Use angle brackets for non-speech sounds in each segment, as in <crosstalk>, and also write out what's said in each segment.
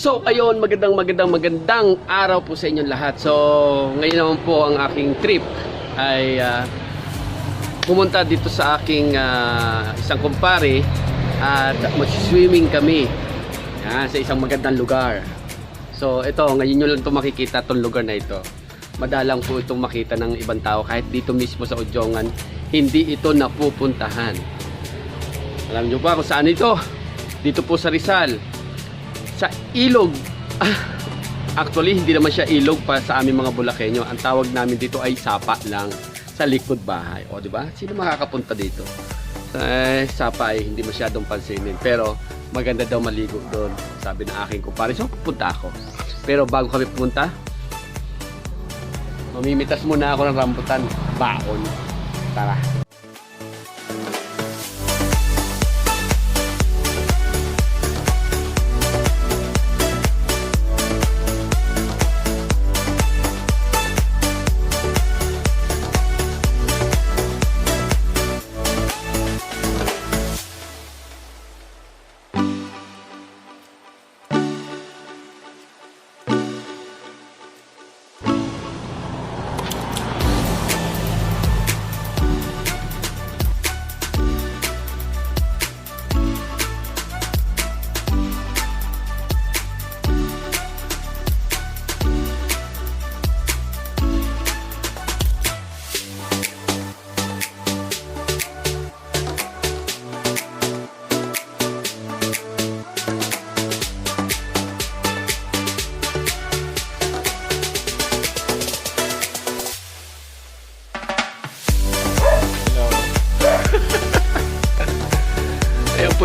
So ayun, magandang magandang magandang araw po sa inyong lahat. So ngayon naman po ang aking trip ay ah, pumunta dito sa aking ah, isang kumpare at mag-swimming kami yan, sa isang magandang lugar. So ito, ngayon nyo lang ito makikita itong lugar na ito. Madalang po itong makita ng ibang tao kahit dito mismo sa Udjongan, hindi ito napupuntahan. Alam nyo ba kung saan ito? Dito po sa Rizal. Sa ilog. Ah, Actually, hindi naman siya ilog pa sa aming mga Bulakenyo. Ang tawag namin dito ay sapa lang sa likod bahay. O, di ba? Sino makakapunta dito? Eh, sapa ay hindi masyadong pansinin. Pero, maganda daw maligo doon. Sabi ng aking kumpare. So, pupunta ako. Pero bago kami pumunta, mamimitas muna ako ng rambutan. Baon. Tara.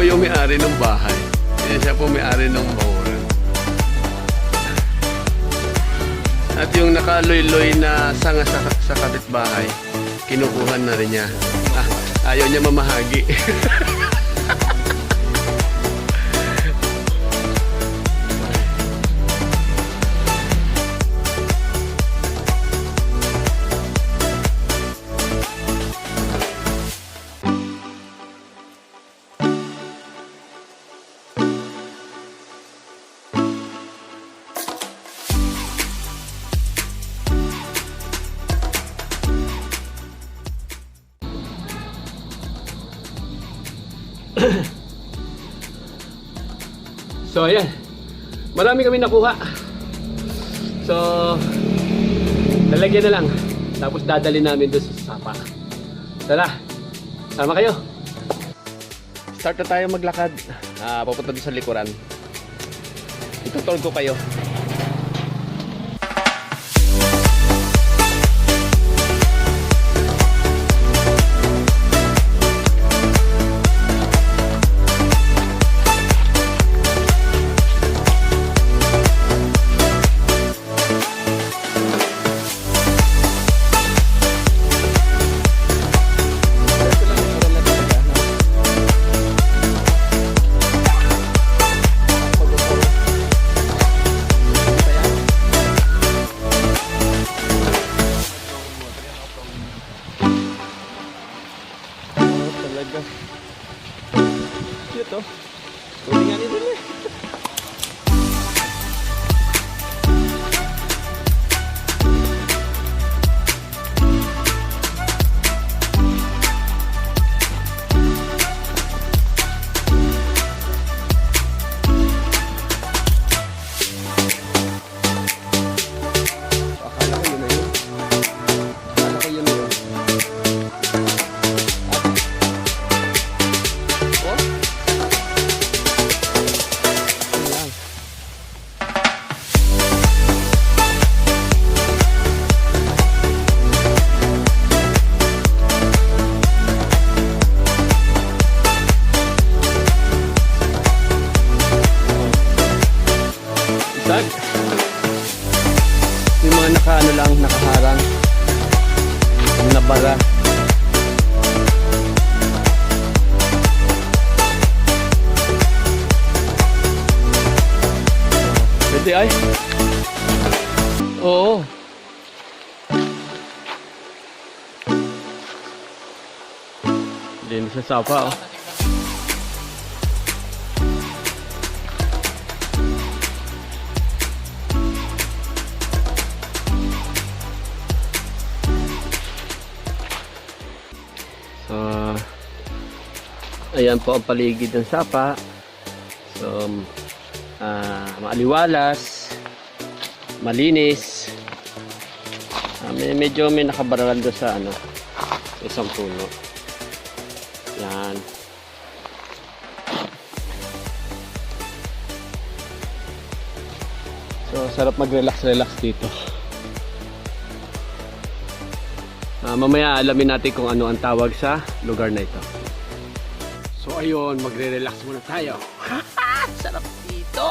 Yung may-ari ng bahay. Ayan siya po may-ari ng bahuran. At yung nakaloy-loy na sanga sa, sa kapitbahay, kinukuhan na rin niya. Ah, ayaw niya mamahagi. <laughs> <coughs> So ayan. Marami kami nakuha. So lalagyan na lang. Tapos dadali namin doon sa sapa. Tara. Sama kayo. Start na tayo maglakad. Ah, papunta doon sa likuran. Itutol ko kayo. Cute oh. Uli nga Isag. Yung mga nakaano lang, nakaharang. Nabara. Pwede ay. Oo. Hindi sa sapa oh. Ayan po ang paligid ng sapa. So, ah, maaliwalas, malinis. Ah, may, medyo may nakabaralan doon sa ano, sa isang puno. Yan. So, sarap mag-relax-relax dito. Ah, mamaya alamin natin kung ano ang tawag sa lugar na ito. So ayun, magre-relax muna tayo. <laughs> sarap dito!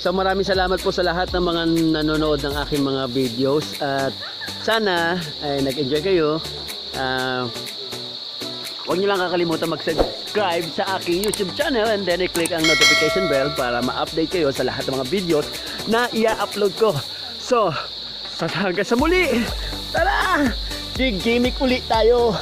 So maraming salamat po sa lahat ng mga nanonood ng aking mga videos at sana ay nag-enjoy kayo. Ah, huwag niyo lang kakalimutan mag-subscribe sa aking YouTube channel and then i-click ang notification bell para ma-update kayo sa lahat ng mga videos na i-upload ko. So, sa hanggang sa muli, tara! Gig gimmick ulit tayo!